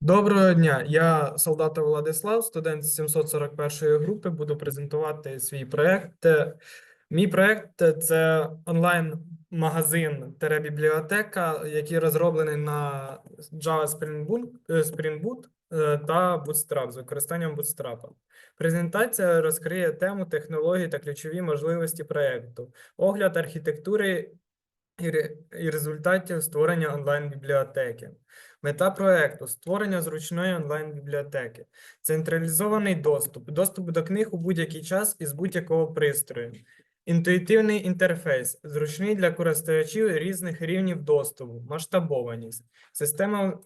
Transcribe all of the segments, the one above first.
Доброго дня, я Солдатов Владислав, студент з 741 групи. Буду презентувати свій проект. Е, Мій проект е, це онлайн-магазин бібліотека, який розроблений на Java Spring Boot е, та Bootstrap з використанням Bootstrap. Презентація розкриє тему технологій та ключові можливості проекту, огляд архітектури і результатів створення онлайн-бібліотеки. Мета проекту створення зручної онлайн-бібліотеки, централізований доступ, доступ до книг у будь-який час із будь-якого пристрою, інтуїтивний інтерфейс, зручний для користувачів різних рівнів доступу, масштабованість. Система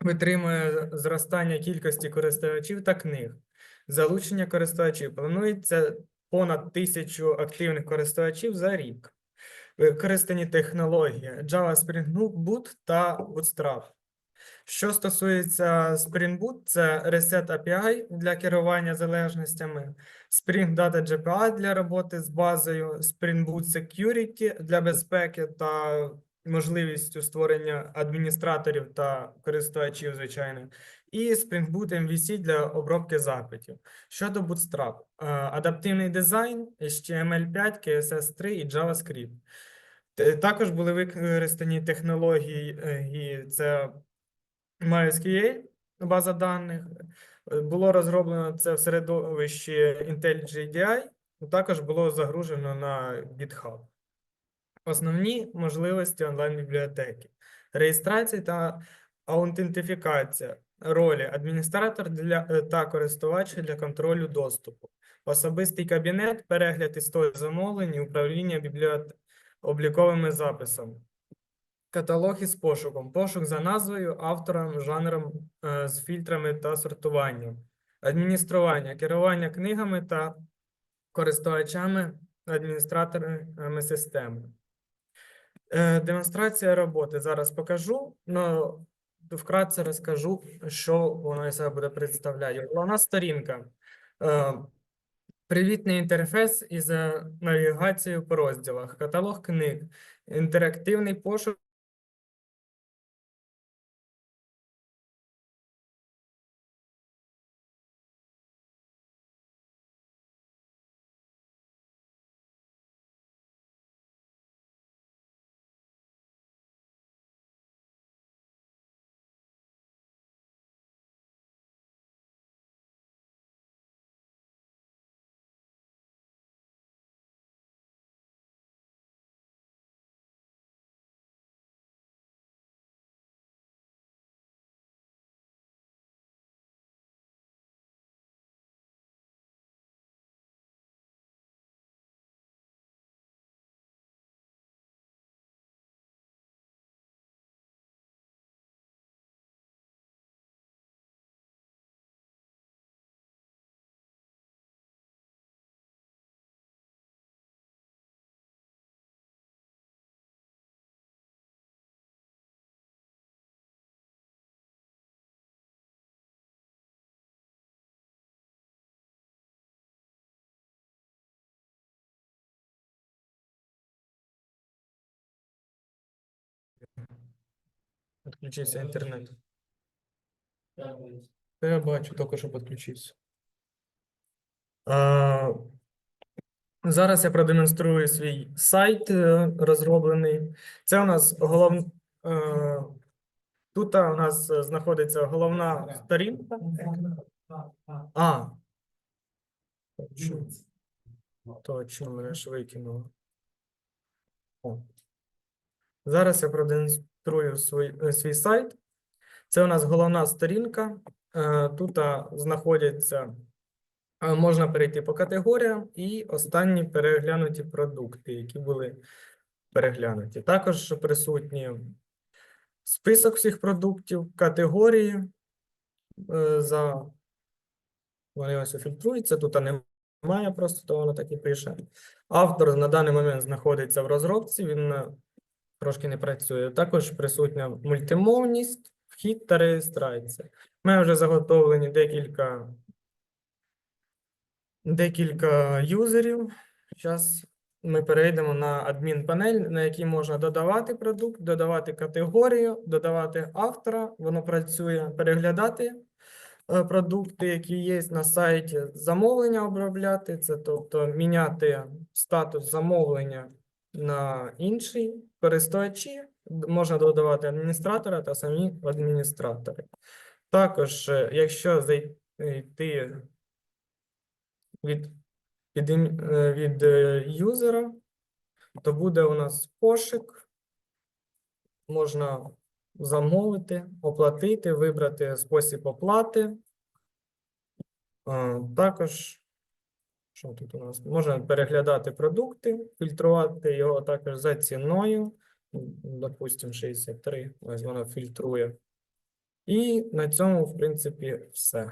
витримує зростання кількості користувачів та книг. Залучення користувачів планується понад тисячу активних користувачів за рік. Використані технології Java Spring Boot та Bootstrap. Що стосується Spring Boot, це Reset API для керування залежностями, Spring Data GPA для роботи з базою, Spring Boot Security для безпеки та можливістю створення адміністраторів та користувачів, звичайно, і Spring Boot MVC для обробки запитів. Щодо Bootstrap, е, адаптивний дизайн, HTML5, CSS3 і JavaScript. Також були використані технології, е, це MySQL, база даних. Е, Було розроблено це в середовищі IntelliJ IDEA, також було загружено на GitHub. Основні можливості онлайн-бібліотеки. Реєстрація та аутентифікація. Ролі адміністратор для, е, та користувач для контролю доступу. Особистий кабінет, перегляд історії замовлень і управління бібліот... обліковими записами. Каталог із пошуком. Пошук за назвою, автором, жанром е, з фільтрами та сортуванням. Адміністрування, керування книгами та користувачами, адміністраторами системи. Е, Демонстрація роботи зараз покажу, але вкратце розкажу, що воно себе буде представляти. Головна сторінка. Е, Привітний інтерфейс із навігацією по розділах, каталог книг, інтерактивний пошук. Підключився інтернет. Та Я бачу, тільки що підключився. А, зараз я продемонструю свій сайт е, розроблений. Це у нас голов... е, Тут у нас е, знаходиться головна сторінка. А. Точно. Точно, мене ж викинуло. Зараз я продемонструю свій, е, свій сайт. Це у нас головна сторінка. Е, Тут знаходяться, е, можна перейти по категоріям і останні переглянуті продукти, які були переглянуті. Також присутні список всіх продуктів, категорії за вони ось фільтруються. Тут немає, просто то воно так і пише. Автор на даний момент знаходиться в розробці, він трошки не працює. Також присутня мультимовність, вхід та реєстрація. Мене вже заготовлені декілька, декілька юзерів. Зараз ми перейдемо на адмінпанель, на якій можна додавати продукт, додавати категорію, додавати автора. Воно працює, переглядати е, продукти, які є на сайті, замовлення обробляти. Це тобто міняти статус замовлення на інший користувачі. Можна додавати адміністратора та самі адміністратори. Також, е, якщо зайти від, від, е, від е, юзера, то буде у нас кошик. Можна замовити, оплатити, вибрати спосіб оплати. Також, що тут у нас? Можна переглядати продукти, фільтрувати його також за ціною. Допустимо, 63. Ось воно фільтрує. І на цьому, в принципі, все.